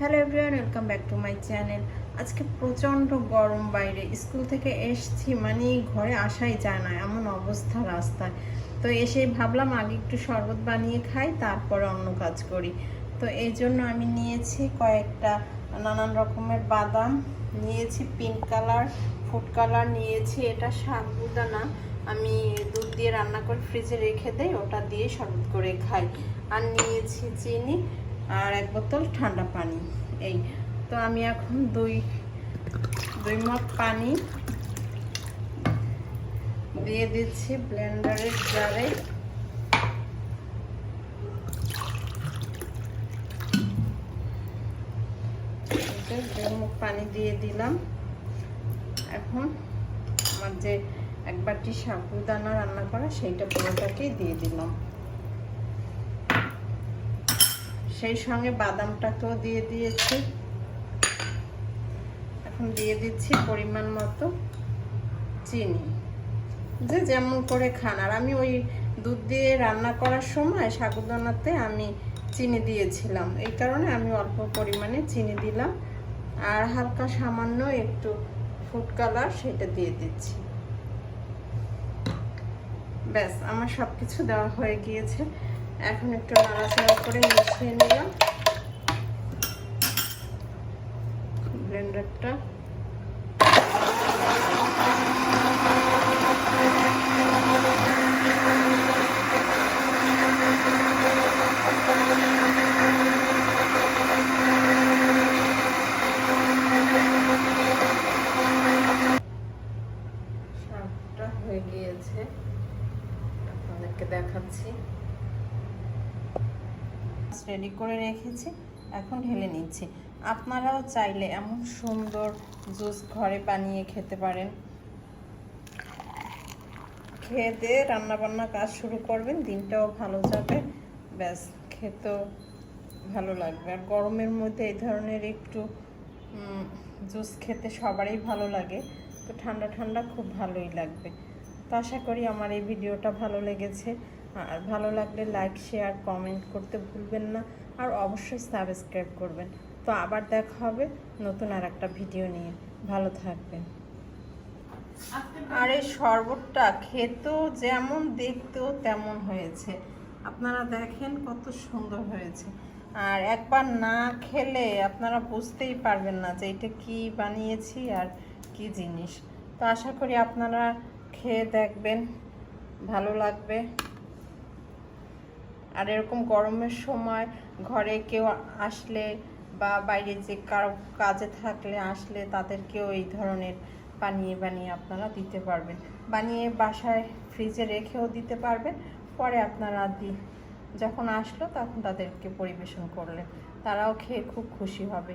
Hello everyone welcome back to my channel আজকে প্রচণ্ড গরম বাইরে। স্কুল থেকে এসছি মানে ঘরে আসাই যায় না, এমন অবস্থা রাস্তায়। তো এসেই ভাবলাম আগে একটু শরবত বানিয়ে খাই, তারপরে অন্য কাজ করি। তো এই জন্য আমি নিয়েছি কয়েকটা নানান রকমের বাদাম, নিয়েছি পিঙ্ক কালার, ফুড কালার, নিয়েছি এটা সাবুদানা আমি দুধ দিয়ে রান্না করে ফ্রিজে রেখে দেই, ওটা দিয়ে শরবত করে খাই। আর নিয়েছি চিনি আর এক বোতল ঠান্ডা পানি, এই। তো আমি এখন দুই দুই মগ পানি দিয়ে দিচ্ছি ব্লেন্ডারের জারে। মগ পানি দিয়ে দিলাম। এখন আমার যে এক বাটি সাবুদানা রান্না করা, সেইটা পুরোটাকেই দিয়ে দিলাম। সেই সঙ্গে বাদামটাকেও দিয়ে দিয়েছি। এখন দিয়ে দিচ্ছি পরিমাণ মতো চিনি। যে যেমন করে খান। আর আমি ওই দুধ দিয়ে রান্না করার সময় সাগুদানাতে আমি চিনি দিয়েছিলাম। এই কারণে আমি অল্প পরিমাণে চিনি দিলাম। আর হালকা সামান্য একটু ফুড কালার সেটা দিয়ে দিচ্ছি। ব্যাস, আমার সব কিছু দেওয়া হয়ে গিয়েছে। এখন একটু নাড়াচাড়া করে মিশিয়ে নিলাম। ব্লেন্ডারটা। হয়ে গিয়েছে। দেখাচ্ছি। রেডি করে রেখেছি, এখন ঢেলে নিচ্ছি। আপনারাও চাইলে এমন সুন্দর জুস ঘরে বানিয়ে খেতে পারেন। খেয়ে দিয়ে রান্নাবান্না কাজ শুরু করবেন, দিনটাও ভালো যাবে। ব্যাস, খেতেও ভালো লাগবে। আর গরমের মধ্যে এই ধরনের একটু জুস খেতে সবারই ভালো লাগে। তো ঠান্ডা ঠান্ডা খুব ভালোই লাগবে। তো আশা করি আমার এই ভিডিওটা ভালো লেগেছে। আর ভালো লাগলে লাইক শেয়ার কমেন্ট করতে ভুলবেন না। আর অবশ্যই সাবস্ক্রাইব করবেন। তো আবার দেখা হবে নতুন আর একটা ভিডিও নিয়ে। ভালো থাকবেন। আর এই শরবতটা খেতেও যেমন দেখতেও তেমন হয়েছে। আপনারা দেখেন কত সুন্দর হয়েছে। আর একবার না খেলে আপনারা বুঝতেই পারবেন না যে এটা কি বানিয়েছি আর কি জিনিস। তো আশা করি আপনারা খেয়ে দেখবেন, ভালো লাগবে। আর এরকম গরমের সময় ঘরে কেউ আসলে বা বাইরে যে কারও কাজে থাকলে আসলে তাদেরকেও এই ধরনের বানিয়ে বানিয়ে আপনারা দিতে পারবেন। বানিয়ে বাসায় ফ্রিজে রেখেও দিতে পারবেন। পরে আপনারা দি, যখন আসলো তখন তাদেরকে পরিবেশন করলে তারাও খেয়ে খুব খুশি হবে।